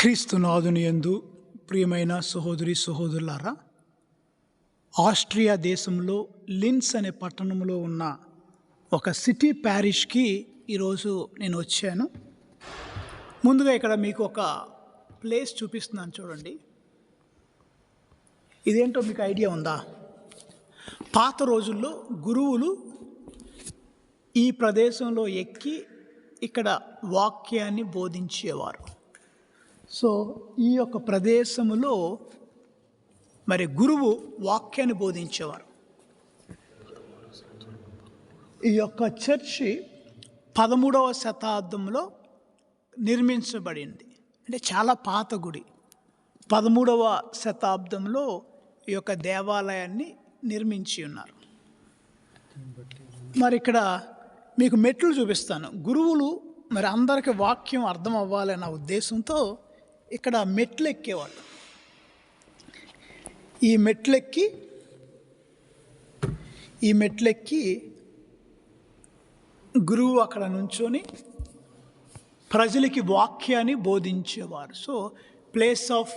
క్రీస్తునాథుని యందు ప్రియమైన సహోదరి సహోదరులారా ఆస్ట్రియా దేశంలో లిన్స్ అనే పట్టణంలో ఉన్న ఒక సిటీ ప్యారిష్కి ఈరోజు నేను వచ్చాను. ముందుగా ఇక్కడ మీకు ఒక ప్లేస్ చూపిస్తున్నాను చూడండి. ఇదేంటో మీకు ఐడియా ఉందా? పాత రోజుల్లో గురువులు ఈ ప్రదేశంలో ఎక్కి ఇక్కడ వాక్యాన్ని బోధించేవారు. సో ఈ యొక్క ప్రదేశములో మరి గురువు వాక్యాన్ని బోధించేవారు. ఈ యొక్క చర్చి పదమూడవ శతాబ్దంలో నిర్మించబడింది. అంటే చాలా పాత గుడి. పదమూడవ శతాబ్దంలో ఈ యొక్క దేవాలయాన్ని నిర్మించి ఉన్నారు. మరి ఇక్కడ మీకు మెట్లు చూపిస్తాను. గురువులు మరి అందరికీ వాక్యం అర్థం అవ్వాలన్న ఉద్దేశంతో ఇక్కడ మెట్లు ఎక్కేవాళ్ళు ఈ మెట్లెక్కి ఈ మెట్లెక్కి గురువు అక్కడ నుంచొని ప్రజలకి వాక్యాన్ని బోధించేవారు. So place of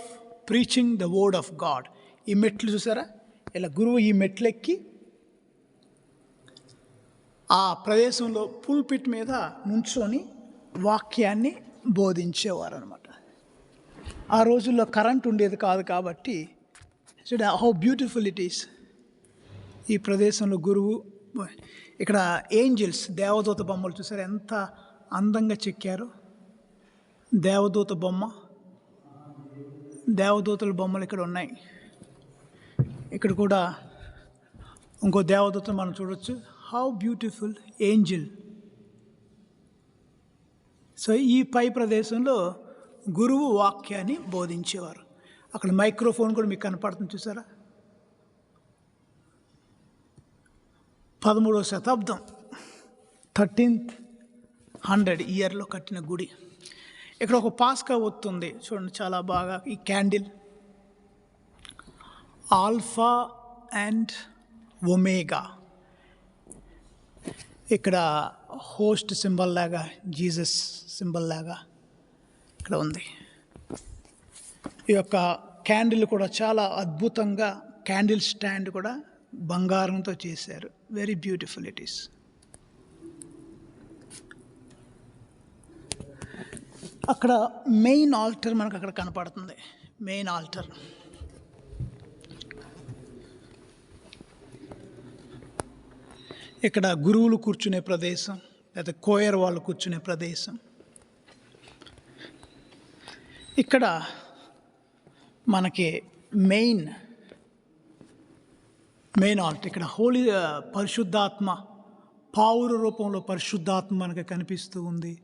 preaching the word of God ఈ మెట్లు చూసారా? ఇలా గురువు ఈ మెట్లెక్కి ఆ ప్రదేశంలో పుల్పిట్ మీద నుంచొని వాక్యాన్ని బోధించేవారు అనమాట ఆ రోజుల్లో కరెంట్ ఉండేది కాదు కాబట్టి చూడ హౌ బ్యూటిఫుల్ ఇట్ ఈస్ ఈ ప్రదేశంలో గురువు ఇక్కడ ఏంజిల్స్ దేవదూత బొమ్మలు చూసారు? ఎంత అందంగా చెక్కారు. దేవదూత బొమ్మ దేవదూతల బొమ్మలు ఇక్కడ ఉన్నాయి. ఇక్కడ కూడా ఇంకో దేవదూత మనం చూడొచ్చు. హౌ బ్యూటిఫుల్ ఏంజిల్ సో ఈ పై ప్రదేశంలో గురువు వాక్యాన్ని బోధించేవారు. అక్కడ మైక్రోఫోన్ కూడా మీకు కనపడుతుంది చూసారా? పదమూడవ శతాబ్దం. థర్టీన్త్ హండ్రెడ్ ఇయర్లో కట్టిన గుడి. ఇక్కడ ఒక పాస్కా ఒత్తుంది చూడండి చాలా బాగా ఈ క్యాండిల్. Alpha and omega. ఇక్కడ హోస్ట్ సింబల్ లాగా జీసస్ సింబల్ లాగా ఇక్కడ ఉంది. ఈ యొక్క క్యాండిల్ కూడా చాలా అద్భుతంగా క్యాండిల్ స్టాండ్ కూడా బంగారంతో చేశారు. వెరీ బ్యూటిఫుల్ ఇట్ ఈస్ అక్కడ మెయిన్ ఆల్టర్ మనకు అక్కడ కనపడుతుంది. మెయిన్ ఆల్టర్ ఇక్కడ గురువులు కూర్చునే ప్రదేశం లేదా కోయర్ వాళ్ళు కూర్చునే ప్రదేశం. ఇక్కడ మనకి మెయిన్ మెయిన్ ఆల్ట్ ఇక్కడ హోలీ పరిశుద్ధాత్మ పావుర రూపంలో పరిశుద్ధాత్మ మనకి కనిపిస్తూ ఉంది.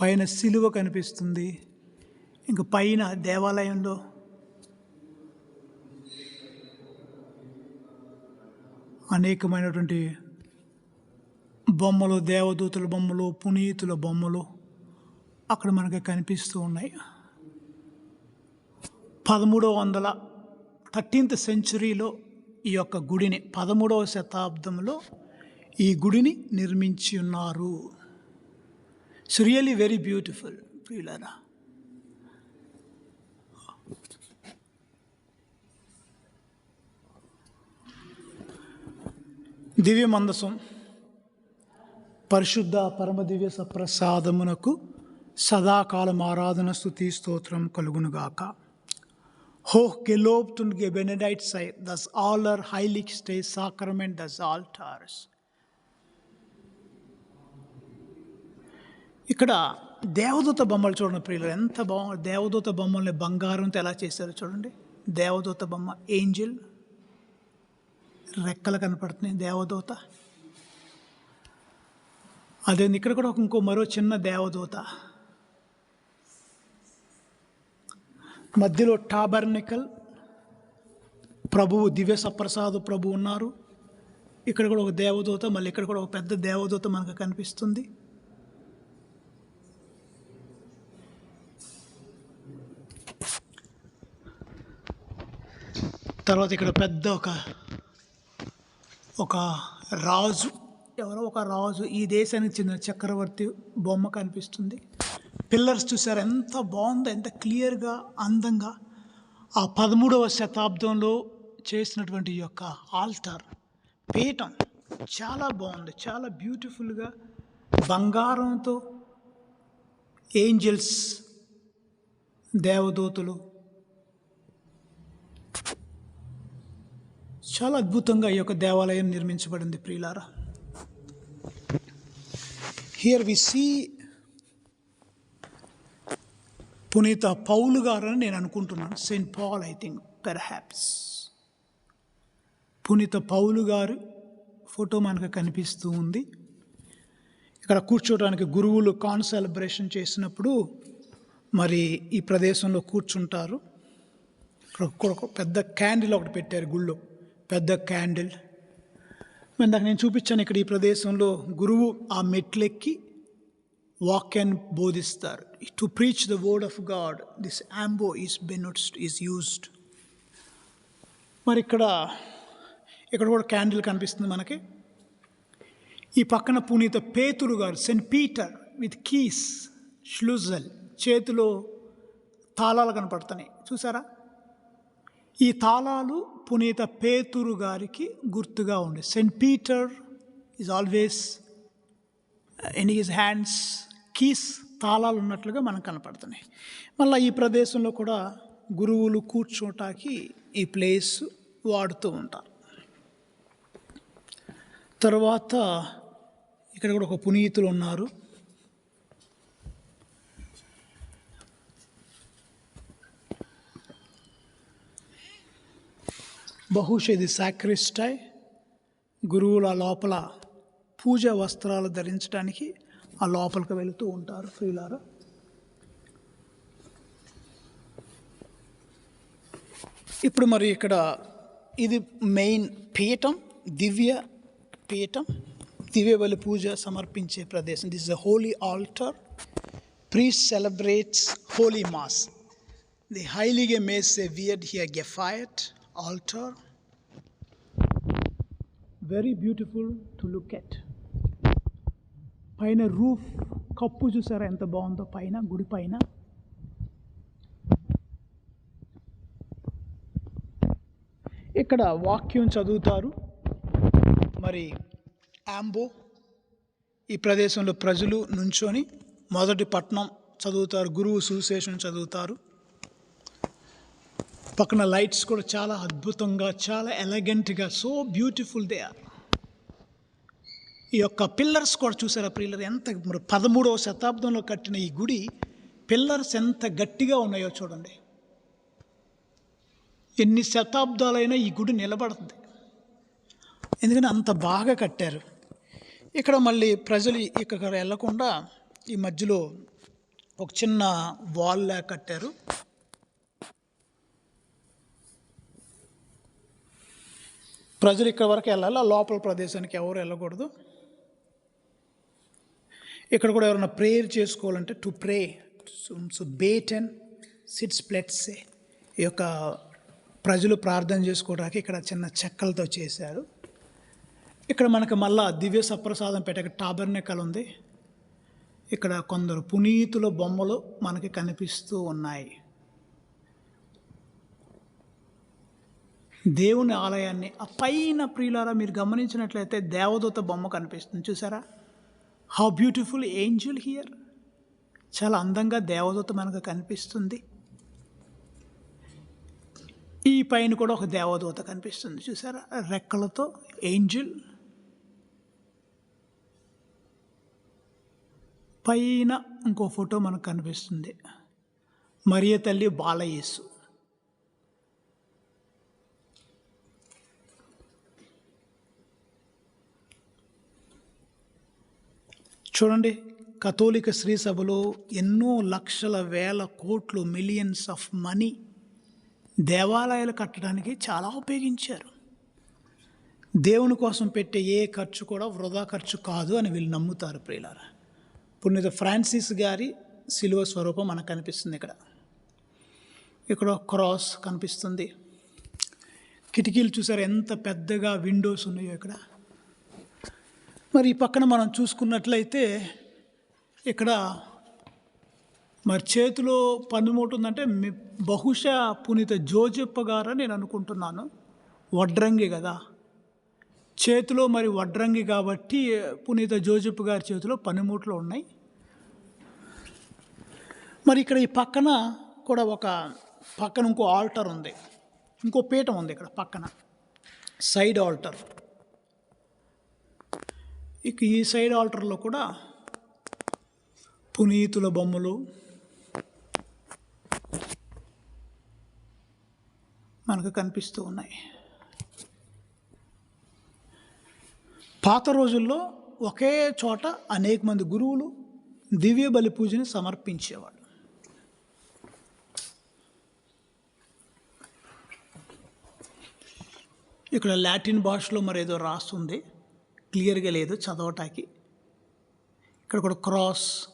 పైన సిలువ కనిపిస్తుంది. ఇంకా పైన దేవాలయంలో అనేకమైనటువంటి బొమ్మలు దేవదూతుల బొమ్మలు పునీతుల బొమ్మలు అక్కడ మనకి కనిపిస్తూ ఉన్నాయి. పదమూడవ వందల థర్టీన్త్ సెంచురీలో ఈ యొక్క గుడిని పదమూడవ శతాబ్దంలో ఈ గుడిని నిర్మించి ఉన్నారు. ఇట్స్ రియలీ వెరీ బ్యూటిఫుల్ ప్రియులరా. దివ్య మందసం పరిశుద్ధ పరమదివ్య సప్రసాదమునకు సదాకాలం ఆరాధన స్థుతి స్తోత్రం కలుగునుగాక. Hoch gelobt und gebenedeit sei das allerheiligste Sakrament des Altars. ఇక్కడ దేవదూత బొమ్మలు చూడండి ప్రియులు ఎంత బాగు దేవదూత బొమ్మల్ని బంగారంతో ఎలా చేశారో చూడండి. దేవదూత బొమ్మ ఏంజిల్ రెక్కలు కనపడుతున్నాయి దేవదూత. అదే ఇక్కడ కూడా ఇంకో మరో చిన్న దేవదూత. మధ్యలో టాబర్నికల్ ప్రభువు దివ్య సప్రసాదు ప్రభు ఉన్నారు. ఇక్కడ కూడా ఒక దేవదూత మళ్ళీ ఇక్కడ కూడా ఒక పెద్ద దేవదూత మనకు కనిపిస్తుంది. తర్వాత ఇక్కడ పెద్ద ఒక ఒక రాజు ఎవరో ఒక రాజు ఈ దేశానికి చెందిన చక్రవర్తి బొమ్మ కనిపిస్తుంది. పిల్లర్స్ చూసారు? ఎంత బాగుందో ఎంత క్లియర్గా అందంగా ఆ పదమూడవ శతాబ్దంలో చేసినటువంటి ఈ యొక్క ఆల్టార్ పీఠం చాలా బాగుంది. చాలా బ్యూటిఫుల్గా బంగారంతో ఏంజల్స్ దేవదూతలు చాలా అద్భుతంగా ఈ యొక్క దేవాలయం నిర్మించబడింది ప్రియులారా. హియర్ వి సీ పునీత పౌలు గారు అని నేను అనుకుంటున్నాను. Saint Paul I think perhaps పునీత పౌలు గారు ఫోటో మనకు కనిపిస్తూ ఉంది. ఇక్కడ కూర్చోవడానికి గురువులు కాన్ సెలబ్రేషన్ చేసినప్పుడు మరి ఈ ప్రదేశంలో కూర్చుంటారు. ఇక్కడ ఒక పెద్ద క్యాండిల్ ఒకటి పెట్టారు గుళ్ళో. పెద్ద క్యాండిల్. ఇందాక నేను చూపించాను ఇక్కడ ఈ ప్రదేశంలో గురువు ఆ మెట్లెక్కి వాక్యాన్ని బోధిస్తారు to preach the word of God this ambo is బెనోట్స్ is used మరి ఇక్కడ ఇక్కడ కూడా క్యాండిల్ కనిపిస్తుంది మనకి. ఈ పక్కన పునీత పేతురు గారు సెయింట్ పీటర్ విత్ కీస్ ష్లూజల్ చేతిలో తాళాలు కనపడుతున్నాయి. చూసారా? ఈ తాళాలు పునీత పేతురు గారికి గుర్తుగా ఉండే. Saint Peter is always in his hands keys తాళాలు ఉన్నట్లుగా మనకు కనపడుతున్నాయి. మళ్ళీ ఈ ప్రదేశంలో కూడా గురువులు కూర్చోటానికి ఈ ప్లేస్ వాడుతూ ఉంటారు. తర్వాత ఇక్కడ కూడా ఒక పునీతులు ఉన్నారు. బహుశా ఇది సాక్రిస్టై గురువుల లోపల పూజా వస్త్రాలు ధరించడానికి ఆ లోపలికి వెళుతూ ఉంటారు ఫ్రీలారా ఇప్పుడు మరి ఇక్కడ ఇది మెయిన్ పీఠం దివ్య పీఠం దివ్య బలి పూజ సమర్పించే ప్రదేశం. This is holy altar priest celebrates holy mass the హైలీగే మేస్ ఎ వియర్డ్ హియర్ గెఫైట్ altar very beautiful to look at పైన రూఫ్ కప్పు చూసారా? ఎంత బాగుందో పైన గుడి పైన. ఇక్కడ వాక్యం చదువుతారు. మరి ఆంబో ఈ ప్రదేశంలో ప్రజలు నుంచొని మొదటి పట్నం చదువుతారు గురువు సువిశేషం చదువుతారు. పక్కన లైట్స్ కూడా చాలా అద్భుతంగా చాలా ఎలగెంట్గా సో బ్యూటిఫుల్ దే ఆర్. ఈ యొక్క పిల్లర్స్ కూడా చూసారా పిల్లర్ ఎంత పదమూడవ శతాబ్దంలో కట్టిన ఈ గుడి పిల్లర్స్ ఎంత గట్టిగా ఉన్నాయో చూడండి. ఎన్ని శతాబ్దాలైనా ఈ గుడి నిలబడుతుంది. ఎందుకంటే అంత బాగా కట్టారు. ఇక్కడ మళ్ళీ ప్రజలు ఇక్కడ వెళ్ళకుండా ఈ మధ్యలో ఒక చిన్న వాల్ లా కట్టారు. ప్రజలు ఇక్కడ వరకు వెళ్ళాలి ఆ లోపల ప్రదేశానికి ఎవరు వెళ్ళకూడదు. ఇక్కడ కూడా ఎవరైనా ప్రేయర్ చేసుకోవాలంటే టు ప్రే సో బేట్ సిట్స్ ప్లెట్సే ఈ యొక్క ప్రజలు ప్రార్థన చేసుకోవడానికి ఇక్కడ చిన్న చెక్కలతో చేశారు. ఇక్కడ మనకు మళ్ళా దివ్య సప్రసాదం పెట్టక టాబర్నెకల్ ఉంది. ఇక్కడ కొందరు పునీతుల బొమ్మలు మనకి కనిపిస్తూ ఉన్నాయి. దేవుని ఆలయాన్ని ఆ పైన ప్రియులారా మీరు గమనించినట్లయితే దేవదూత బొమ్మ కనిపిస్తుంది. చూసారా? హౌ బ్యూటిఫుల్ ఏంజల్ హియర్ చాలా అందంగా దేవదూత మనకు కనిపిస్తుంది. ఈ పైన కూడా ఒక దేవదూత కనిపిస్తుంది. చూసారా? రెక్కలతో ఏంజిల్ పైన ఇంకో ఫోటో మనకు కనిపిస్తుంది. మరియ తల్లి బాలయేసు. చూడండి కథోలిక స్త్రీ సభలో ఎన్నో లక్షల వేల కోట్లు మిలియన్స్ ఆఫ్ మనీ దేవాలయాలు కట్టడానికి చాలా ఉపయోగించారు. దేవుని కోసం పెట్టే ఏ ఖర్చు కూడా వృధా ఖర్చు కాదు అని వీళ్ళు నమ్ముతారు ప్రియులారా. పుణ్యత ఫ్రాన్సిస్ గారి శిలువ స్వరూపం మనకు కనిపిస్తుంది ఇక్కడ. ఇక్కడ క్రాస్ కనిపిస్తుంది. కిటికీలు చూసారు ఎంత పెద్దగా విండోస్ ఉన్నాయో ఇక్కడ? మరి ఈ పక్కన మనం చూసుకున్నట్లయితే ఇక్కడ మరి చేతిలో పనిముట్టు ఉందంటే బహుశా పునీత జోజప్ప గారని నేను అనుకుంటున్నాను. వడ్రంగి కదా. చేతిలో మరి వడ్రంగి కాబట్టి పునీత జోజప్ప గారి చేతిలో పనిముట్లు ఉన్నాయి. మరి ఇక్కడ ఈ పక్కన కూడా ఒక పక్కన ఇంకో ఆల్టర్ ఉంది. ఇంకో పీఠం ఉంది ఇక్కడ పక్కన. Side altar. ఇక ఈ సైడ్ ఆల్టర్లో కూడా పునీతుల బొమ్మలు. మనకు కనిపిస్తూ ఉన్నాయి. పాత రోజుల్లో ఒకే చోట అనేక మంది గురువులు దివ్య బలి పూజని సమర్పించేవాడు ఇక్కడ లాటిన్ భాషలో మరేదో రాస్తుంది. క్లియర్గా లేదు చదవటానికి. ఇక్కడ కూడా క్రాస్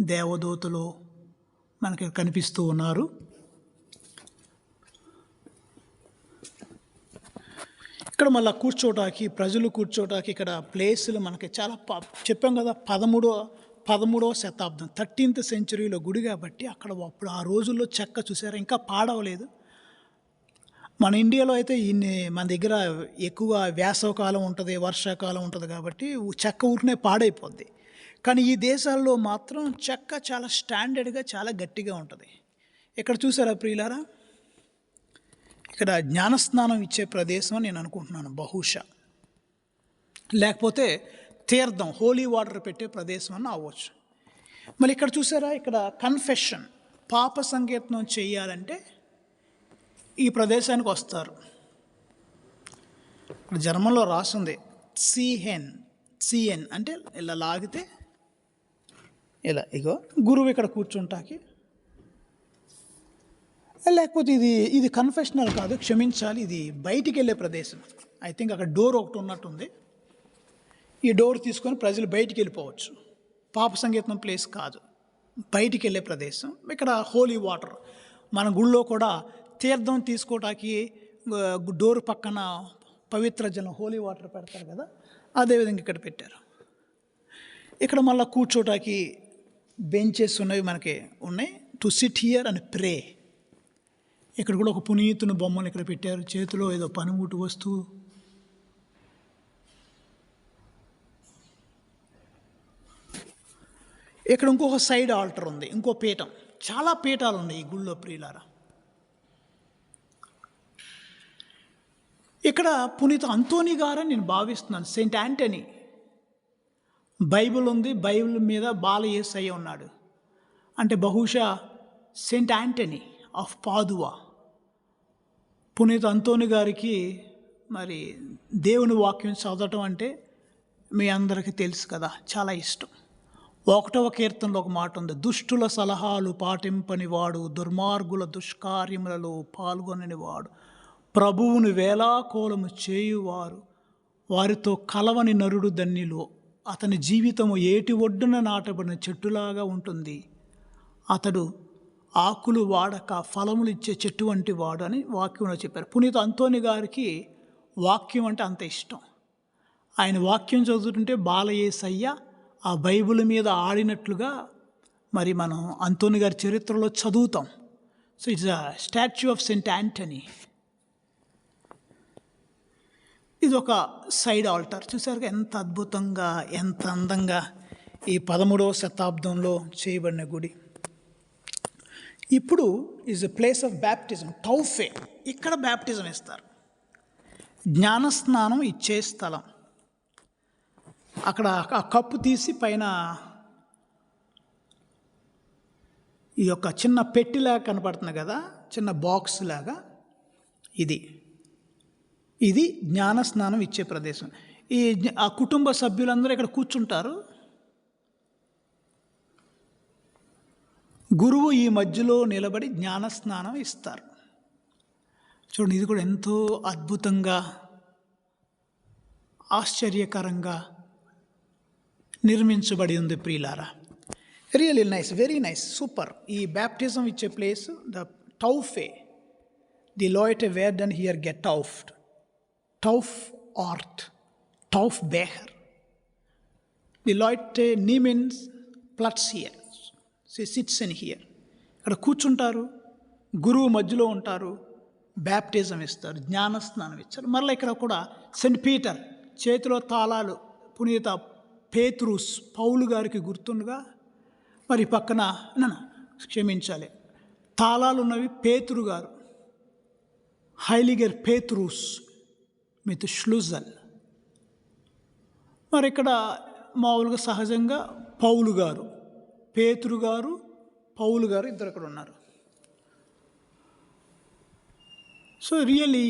దేవదూతలు మనకి కనిపిస్తూ ఉన్నారు. ఇక్కడ మళ్ళీ కూర్చోటానికి ప్రజలు కూర్చోటానికి ఇక్కడ ప్లేసులు మనకి చాలా ప- చెప్పాం కదా పదమూడో పదమూడవ శతాబ్దం థర్టీన్త్ సెంచరీలో గుడి కాబట్టి అక్కడ అప్పుడు ఆ రోజుల్లో చెక్క చూసారా? ఇంకా పాడవలేదు. మన ఇండియాలో అయితే ఇన్ని మన దగ్గర ఎక్కువ వేసవకాలం ఉంటుంది వర్షాకాలం ఉంటుంది కాబట్టి చెక్క ఊరినే పాడైపోద్ది. కానీ ఈ దేశాల్లో మాత్రం చెక్క చాలా స్టాండర్డ్గా చాలా గట్టిగా ఉంటుంది. ఇక్కడ చూసారా ప్రియులారా? ఇక్కడ జ్ఞానస్నానం ఇచ్చే ప్రదేశం అని నేను అనుకుంటున్నాను బహుశా. లేకపోతే తీర్థం హోలీ వాటర్ పెట్టే ప్రదేశం అని అవ్వచ్చు. మళ్ళీ ఇక్కడ చూసారా? ఇక్కడ కన్ఫెషన్ పాప సంకీర్తనం చేయాలంటే ప్రదేశానికి వస్తారు. ఇక్కడ జర్మన్లో రాసింది సిహెన్ సిఎన్ అంటే ఇలా లాగితే ఇలా ఇగో. గురువు ఇక్కడ కూర్చుంటాకి. లేకపోతే ఇది ఇది కన్ఫెషనల్ కాదు క్షమించాలి ఇది బయటికి వెళ్ళే ప్రదేశం. ఐ థింక్ అక్కడ డోర్ ఒకటి ఉన్నట్టుంది. ఈ డోర్ తీసుకొని ప్రజలు బయటికి వెళ్ళిపోవచ్చు. పాప సంగీతం ప్లేస్ కాదు. బయటికి వెళ్ళే ప్రదేశం. ఇక్కడ హోలీ వాటర్ మన గుళ్ళో కూడా తీర్థం తీసుకోవటానికి డోర్ పక్కన పవిత్ర జలం హోలీ వాటర్ పెడతారు కదా అదేవిధంగా ఇక్కడ పెట్టారు. ఇక్కడ మళ్ళీ కూర్చోటానికి బెంచెస్ ఉన్నవి మనకి ఉన్నాయి. To sit here and pray. ఇక్కడ కూడా ఒక పునీతుని బొమ్మను ఇక్కడ పెట్టారు. చేతిలో ఏదో పనిముట్టు వస్తువు. ఇక్కడ ఇంకొక సైడ్ ఆల్టర్ ఉంది ఇంకో పీఠం. చాలా పీఠాలు ఉన్నాయి ఈ గుళ్ళో ప్రియులారా. ఇక్కడ పునీత అంతోని గారని నేను భావిస్తున్నాను. సెయింట్ యాంటనీ బైబిల్ ఉంది బైబిల్ మీద బాల యేసయ్య ఉన్నాడు. అంటే బహుశా సెయింట్ యాంటనీ ఆఫ్ పాదువా. పునీత అంతోని గారికి మరి దేవుని వాక్యం చదవటం అంటే మీ అందరికీ తెలుసు కదా చాలా ఇష్టం. ఒకటవ కీర్తనలో ఒక మాట ఉంది దుష్టుల సలహాలు పాటింపని వాడు దుర్మార్గుల దుష్కార్యములలో పాల్గొనని వాడు ప్రభువును వేలాకోలము చేయువారు వారితో కలవని నరుడు దన్నిలో అతని జీవితము ఏటి ఒడ్డున నాటబడిన చెట్టులాగా ఉంటుంది. అతడు ఆకులు వాడక ఫలములు ఇచ్చే చెట్టు వంటి వాడు అని వాక్యంలో చెప్పారు. పునీత అంతోని గారికి వాక్యం అంటే అంత ఇష్టం. ఆయన వాక్యం చదువుతుంటే బాలయేసయ్య ఆ బైబిల్ మీద ఆడినట్లుగా మరి మనం అంతోని గారి చరిత్రలో చదువుతాం. So it's a statue of Saint Anthony ఇది ఒక సైడ్ ఆల్టర్. చూసారు ఎంత అద్భుతంగా ఎంత అందంగా ఈ పదమూడవ శతాబ్దంలో చేయబడిన గుడి. ఇప్పుడు is a place of baptism టౌఫే ఇక్కడ బ్యాప్టిజం ఇస్తారు. జ్ఞానస్నానం ఇచ్చే స్థలం. అక్కడ ఆ కప్పు తీసి పైన ఈ యొక్క చిన్న పెట్టిలాగా కనపడుతుంది కదా చిన్న బాక్స్ లాగా. ఇది. ఇది జ్ఞానస్నానం ఇచ్చే ప్రదేశం. ఈ ఆ కుటుంబ సభ్యులందరూ ఇక్కడ కూర్చుంటారు. గురువు ఈ మధ్యలో నిలబడి జ్ఞానస్నానం ఇస్తారు. చూడండి ఇది కూడా ఎంతో అద్భుతంగా ఆశ్చర్యకరంగా నిర్మించబడి ఉంది ప్రియులారా. Really nice very nice super ఈ బ్యాప్టిజం ఇచ్చే ప్లేస్ ద టౌఫే ది లాయిట్ వేర్ డన్ హియర్ గెట్ టౌఫ్డ్ టౌఫ్ ఆర్ట్ టౌఫ్ బేహర్ ది లాయిట్ నీమెన్స్ ప్లట్స్ హియర్ సో సిట్స్ హియర్ ఇక్కడ కూర్చుంటారు. గురువు మధ్యలో ఉంటారు. బ్యాప్టిజం ఇస్తారు. జ్ఞానస్నానం ఇచ్చారు మరలా ఇక్కడ కూడా సెంట్ పీటర్ చేతిలో తాళాలు పునీత పేత్రూస్ పౌలు గారికి గుర్తుండగా మరి పక్కన నన్ను క్షమించాలి. తాళాలు ఉన్నవి పేతురు గారు. హైలిగర్ పేత్రూస్. మిత్ ష్లూజల్. మరి ఇక్కడ మామూలుగా సహజంగా పౌలు గారు పేతురు గారు పౌలు గారు ఇద్దరు అక్కడ ఉన్నారు. సో రియల్లీ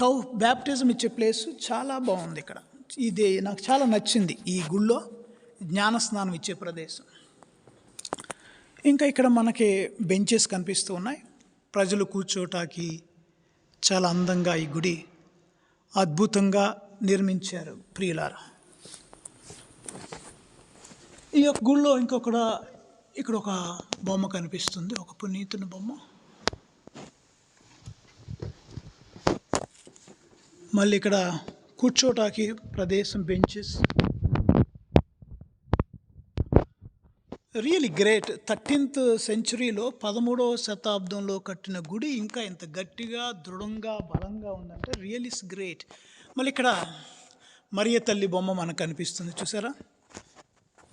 టౌ బ్యాప్టిజం ఇచ్చే ప్లేస్ చాలా బాగుంది ఇక్కడ. ఇది నాకు చాలా నచ్చింది ఈ గుళ్ళో జ్ఞానస్నానం ఇచ్చే ప్రదేశం. ఇంకా ఇక్కడ మనకి బెంచెస్ కనిపిస్తూ ఉన్నాయి. ప్రజలు కూర్చోటానికి చాలా అందంగా ఈ గుడి అద్భుతంగా నిర్మించారు. ప్రియులారా ఈ యొక్క గుళ్ళో ఇంకొకడ ఇక్కడ ఒక బొమ్మ కనిపిస్తుంది. ఒక పునీతుని బొమ్మ. మళ్ళీ ఇక్కడ కూర్చోటానికి ప్రదేశం బెంచెస్. Really great. థర్టీన్త్ సెంచురీలో పదమూడవ శతాబ్దంలో కట్టిన గుడి ఇంకా ఇంత గట్టిగా దృఢంగా బలంగా ఉందంటే రియల్ ఇస్ గ్రేట్. మళ్ళీ ఇక్కడ మరియ తల్లి బొమ్మ మనకు కనిపిస్తుంది చూసారా?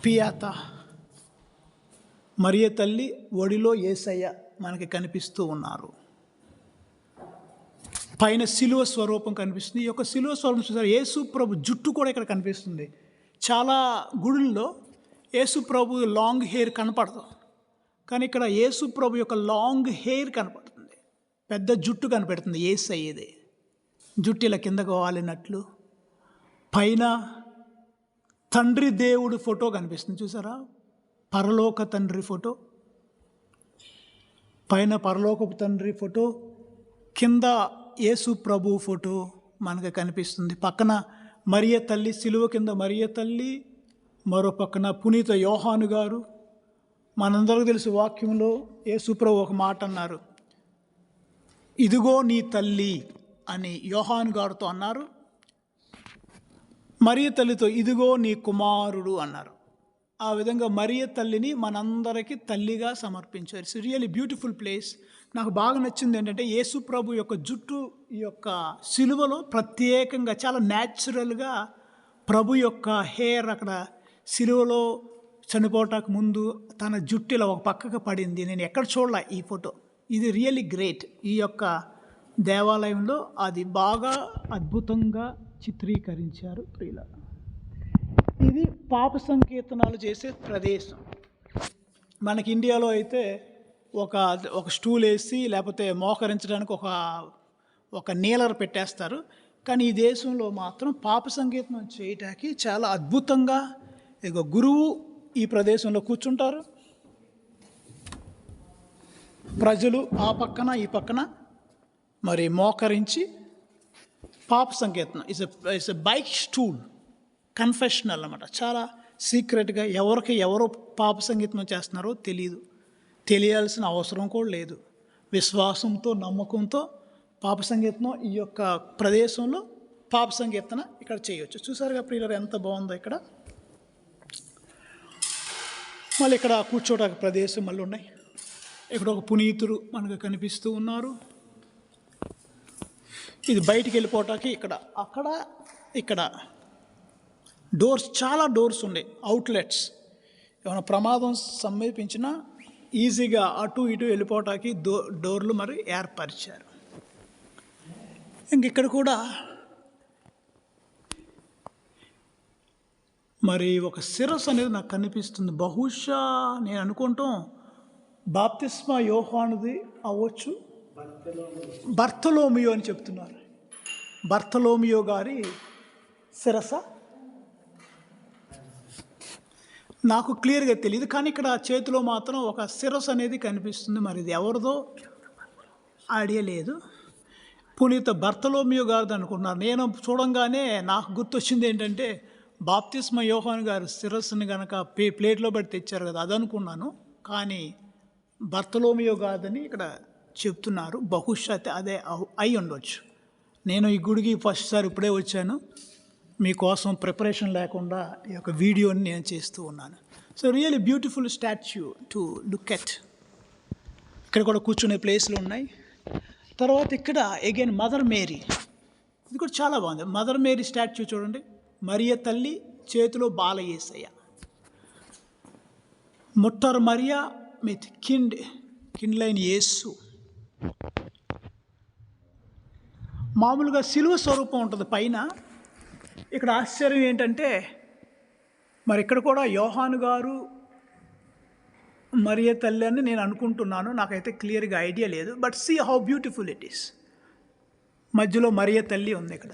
పియాత. మరియ తల్లి ఒడిలో ఏసయ్య మనకి కనిపిస్తూ ఉన్నారు. పైన శిలువ స్వరూపం కనిపిస్తుంది. ఈ యొక్క శిలువ స్వరూపం చూసారు? యేసు ప్రభు జుట్టు కూడా ఇక్కడ కనిపిస్తుంది. చాలా గుడుల్లో యేసుప్రభు లాంగ్ హెయిర్ కనపడదు కానీ ఇక్కడ యేసుప్రభు యొక్క లాంగ్ హెయిర్ కనపడుతుంది. పెద్ద జుట్టు కనపెడుతుంది. ఏసు అయ్యేది జుట్టిల కిందకు వాలినట్లు. పైన తండ్రి దేవుడు ఫోటో కనిపిస్తుంది. చూసారా? పరలోక తండ్రి ఫోటో. పైన పరలోకపు తండ్రి ఫోటో. కింద యేసు ప్రభు ఫోటో మనకు కనిపిస్తుంది. పక్కన మరియ తల్లి సిలువ కింద మరియ తల్లి మరో పక్కన పునీత యోహాను గారు మనందరికీ తెలుసు వాక్యంలో యేసుప్రభు ఒక మాట అన్నారు. ఇదిగో నీ తల్లి అని యోహాను గారితో అన్నారు. మరియ తల్లితో ఇదిగో నీ కుమారుడు అన్నారు. ఆ విధంగా మరియ తల్లిని మనందరికీ తల్లిగా సమర్పించారు. It's really beautiful place. నాకు బాగా నచ్చింది ఏంటంటే యేసు ప్రభు యొక్క జుట్టు యొక్క సిలువలో ప్రత్యేకంగా చాలా న్యాచురల్గా ప్రభు యొక్క హెయిర్ అక్కడ సిలువలో చనిపోవటానికి ముందు తన జుట్టు ఇలా ఒక పక్కకు పడింది. నేను ఎక్కడ చూడలే ఈ ఫోటో. ఇది రియల్లీ గ్రేట్. ఈ యొక్క దేవాలయంలో అది బాగా అద్భుతంగా చిత్రీకరించారు ప్రియుల ఇది పాప సంకీర్తనాలు చేసే ప్రదేశం. మనకి ఇండియాలో అయితే ఒక ఒక స్టూల్ వేసి లేకపోతే మోకరించడానికి ఒక ఒక నీలర్ పెట్టేస్తారు. కానీ ఈ దేశంలో మాత్రం పాప సంకీర్తనం చేయటానికి చాలా అద్భుతంగా ఇక గురువు ఈ ప్రదేశంలో కూర్చుంటారు. ప్రజలు ఆ పక్కన ఈ పక్కన మరి మోకరించి పాప సంకీర్తన ఇస్ ఇస్ ఎ బైక్ స్టూల్ కన్ఫెషనల్ అనమాట చాలా సీక్రెట్గా ఎవరికి ఎవరు పాప సంగీతం చేస్తున్నారో తెలియదు తెలియాల్సిన అవసరం కూడా లేదు. విశ్వాసంతో నమ్మకంతో పాప సంగీతం ఈ యొక్క ప్రదేశంలో పాప సంకీర్తన ఇక్కడ చేయొచ్చు. చూసారుగా ప్రియులర్ ఎంత బాగుందో ఇక్కడ? మళ్ళీ ఇక్కడ కూర్చోడానికి ప్రదేశం మళ్ళీ ఉన్నాయి. ఇక్కడ ఒక పునీతుడు మనకు కనిపిస్తూ ఉన్నారు. ఇది బయటికి వెళ్ళిపోవటానికి ఇక్కడ అక్కడ ఇక్కడ. డోర్స్ చాలా డోర్స్ ఉన్నాయి. అవుట్లెట్స్ ఏమైనా ప్రమాదం సమీపించినా ఈజీగా అటు ఇటు వెళ్ళిపోవటానికి దో డోర్లు మరి ఏర్పరిచారు. ఇంక ఇక్కడ కూడా మరి ఒక శిరస్సు అనేది నాకు కనిపిస్తుంది. బహుశా నేను అనుకుంటాం బాప్తిస్మా యోహానుది అవ్వచ్చు. బర్తలోమియో అని చెప్తున్నారు. బర్తలోమియో గారి శిరస నాకు క్లియర్గా తెలియదు కానీ ఇక్కడ చేతిలో మాత్రం ఒక శిరస్సు అనేది కనిపిస్తుంది. మరి ఇది ఎవరిదో ఐడియా లేదు. పునీత బర్తలోమియో గారిది అనుకున్నారు నేను చూడంగానే నాకు గుర్తొచ్చింది ఏంటంటే బాప్తిస్మ యోహాన్ గారు శిరస్సుని కనుక ప్లే ప్లేట్లో బట్టి తెచ్చారు కదా అదనుకున్నాను. కానీ బర్తలోమియో కాదని ఇక్కడ చెప్తున్నారు. బహుశా అదే అయి ఉండొచ్చు. నేను ఈ గుడికి ఫస్ట్ సారి ఇప్పుడే వచ్చాను. మీకోసం ప్రిపరేషన్ లేకుండా ఈ యొక్క వీడియోని నేను చేస్తూ ఉన్నాను. So really beautiful statue to look at. ఇక్కడ కూడా కూర్చునే ప్లేస్లు ఉన్నాయి. తర్వాత ఇక్కడ అగైన్ మదర్ మేరీ. ఇది కూడా చాలా బాగుంది. మదర్ మేరీ స్టాచ్యూ చూడండి. మరియ తల్లి చేతిలో బాలయేసయ్య ముట్టర్ మరియా మిత్ కిండ్ కిండ్లైన్ యేసు. మామూలుగా సిలువ స్వరూపం ఉంటుంది పైన. ఇక్కడ ఆశ్చర్యం ఏంటంటే మరి ఇక్కడ కూడా యోహాను గారు మరియ తల్లి అని నేను అనుకుంటున్నాను నాకైతే క్లియర్గా ఐడియా లేదు but see how beautiful it is. మధ్యలో మరియ తల్లి ఉంది ఇక్కడ.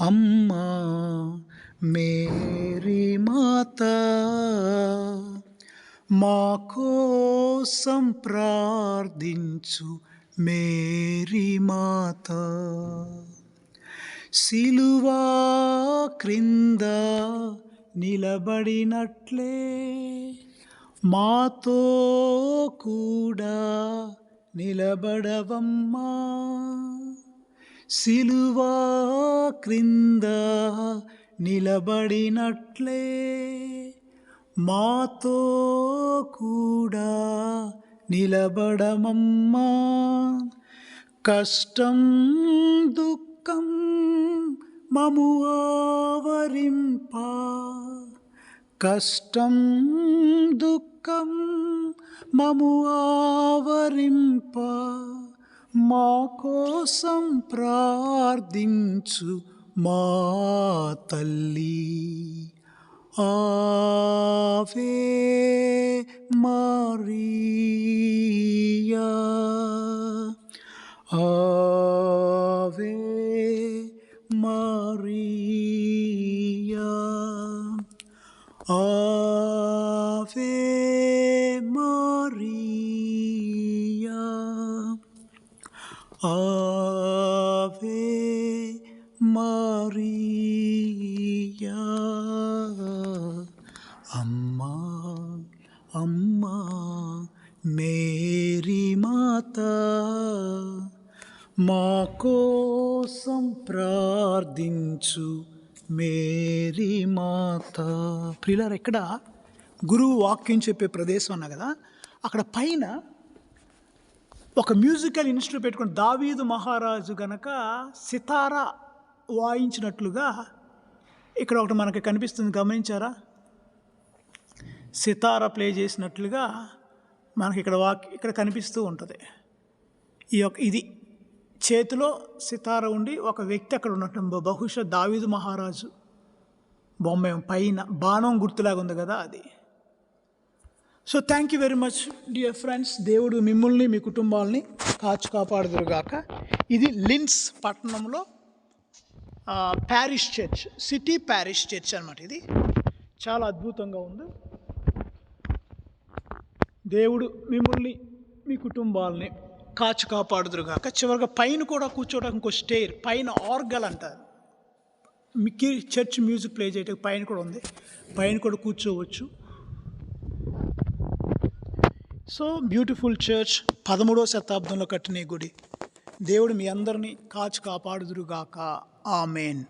అమ్మా మేరీ మాత మా కోసం ప్రార్థించు మేరీ మాత. సిలువా క్రింద నిలబడినట్లే మాతో కూడా నిలబడవమ్మా. సిలువా క్రింద నిలబడినట్లే మాతో కూడా నిలబడమమ్మా. కష్టం దుఃఖం మము ఆవరింప. కష్టం దుఃఖం మము ఆవరింప. మా కోసం ప్రార్థించు మా తల్లి. ఆవే మరియా. ఆవే మరియా. ఆవే మరియా. Ave Maria, అమ్మా అమ్మా మేరీ మాత మా కోసం ప్రార్థించు మేరీ మాత. ప్రియులారు ఇక్కడ గురువు వాక్యం చెప్పే ప్రదేశం అన్నా కదా అక్కడ పైన ఒక మ్యూజికల్ ఇన్స్టిట్యూట్ పెట్టుకుని దావీదు మహారాజు గనక సితారా వాయించినట్లుగా ఇక్కడ ఒకటి మనకి కనిపిస్తుంది గమనించారా? సితారా ప్లే చేసినట్లుగా మనకి ఇక్కడ వాక్ ఇక్కడ కనిపిస్తూ ఉంటుంది. ఈ యొక్క ఇది చేతిలో సితార ఉండి ఒక వ్యక్తి అక్కడ ఉన్నట్టు బహుశా దావీదు మహారాజు బొమ్మ పైన బాణం గుర్తులాగా ఉంది కదా అది. So thank you very much dear friends దేవుడు మిమ్మల్ని మీ కుటుంబాలని కాచు కాపాడుదురుగాక ఇది లిన్స్ పట్టణంలో parish church city parish church అనమాట ఇది. చాలా అద్భుతంగా ఉంది. దేవుడు మిమ్మల్ని మీ కుటుంబాలని కాచు కాపాడుదురుగాక చివరిగా పైన కూడా కూర్చోవడానికి ఇంకో స్టేర్ పైన ఆర్గల్ అంటారు మిక్కి చర్చ్ మ్యూజిక్ ప్లే చేయడానికి పైన కూడా ఉంది. పైన కూడా కూర్చోవచ్చు. సో బ్యూటిఫుల్ చర్చ్ పదమూడవ శతాబ్దంలో కట్టిన గుడి. దేవుడు మీ అందరినీ కాచు కాపాడుదురుగాక. ఆమెన్.